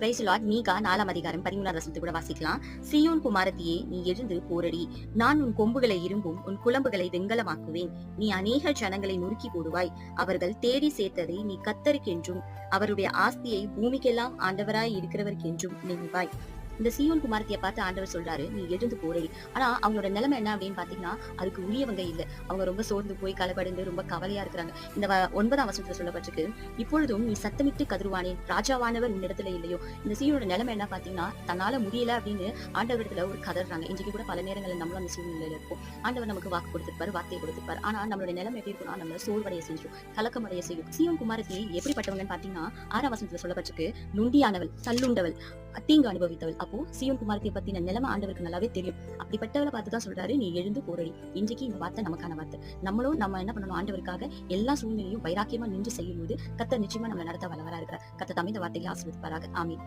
Price Lord மீகா நாலாம் அதிகாரம் பதிமூணாம் வசனத்தை கூட வாசிக்கலாம். சியோன் குமாரத்தியே நீ எழுந்து போரடி. நான் உன் கொம்புகளை இரும்பும் உன் குழம்புகளை வெங்கலமாக்குவேன். நீ அநேக ஜனங்களை நொறுக்கி போடுவாய். அவர்கள் தேடி சேர்த்ததை நீ கத்தருக்கென்றும் அவருடைய ஆஸ்தியை பூமிக்கெல்லாம் ஆண்டவராய் இருக்கிறவர்க்கென்றும் நினைவாய். இந்த சியோன் குமாரத்தியை பார்த்து ஆண்டவர் சொல்றாரு நீ எழுந்து போறே. ஆனா அவங்களோட நிலைமை என்ன அப்படின்னு பாத்தீங்கன்னா அதுக்கு உரியவங்க இல்ல. அவங்க ரொம்ப சோர்ந்து போய் கலபடைந்து ரொம்ப கவலையா இருக்கிறாங்க. இந்த ஒன்பதாம் வசனத்துல சொல்லப்பட்டிருக்கு இப்பொழுதும் நீ சத்தமிட்டு கதிர்வானேன் ராஜாவானவர் உன்னிடத்துல இல்லையோ? இந்த சியோட நிலைமை என்ன பாத்தீங்கன்னா தன்னால முடியல அப்படின்னு ஆண்டவரிடத்துல ஒரு கதறாங்க. இன்றைக்கு கூட பல நேரங்களில் நம்மளும் அந்த சூழ்நிலையில இருப்போம். ஆண்டவர் நமக்கு வாக்கு கொடுத்திருப்பாரு வார்த்தையை கொடுத்திருப்பாரு. ஆனா நம்மளோட நிலைமை எப்படி இருக்கும்னா நம்மள சோர்வடைய செஞ்சிடும் கலக்கமடைய செய்யும். சியோன் குமாரத்தி எப்படிப்பட்டவங்கன்னு பாத்தீங்கன்னா ஆறாம் வசனத்துல சொல்லப்பட்டிருக்கு நுண்டியானவள் தள்ளுண்டவள் தீங்கு அனுபவித்தவள். அப்போ சியோன் குமாரத்தை பத்தின நிலைமை ஆண்டவருக்கு நல்லாவே தெரியும். அப்படிப்பட்டவளை பார்த்து தான் சொல்றாரு நீ எழுந்து போரடி. இன்றைக்கு இந்த வார்த்தை நமக்கான வார்த்தை. நம்மளும் நம்ம என்ன பண்ணணும்? ஆண்டவருக்காக எல்லா சூழ்நிலையும் வைராக்கியமா நின்று செய்யும் போது கத்த நிச்சயமா நம்ம நடத்த வளவரா இருக்கிறார். கத்த தமிழ் வார்த்தைகளை ஆசிரியப்பாராக ஆமீன்.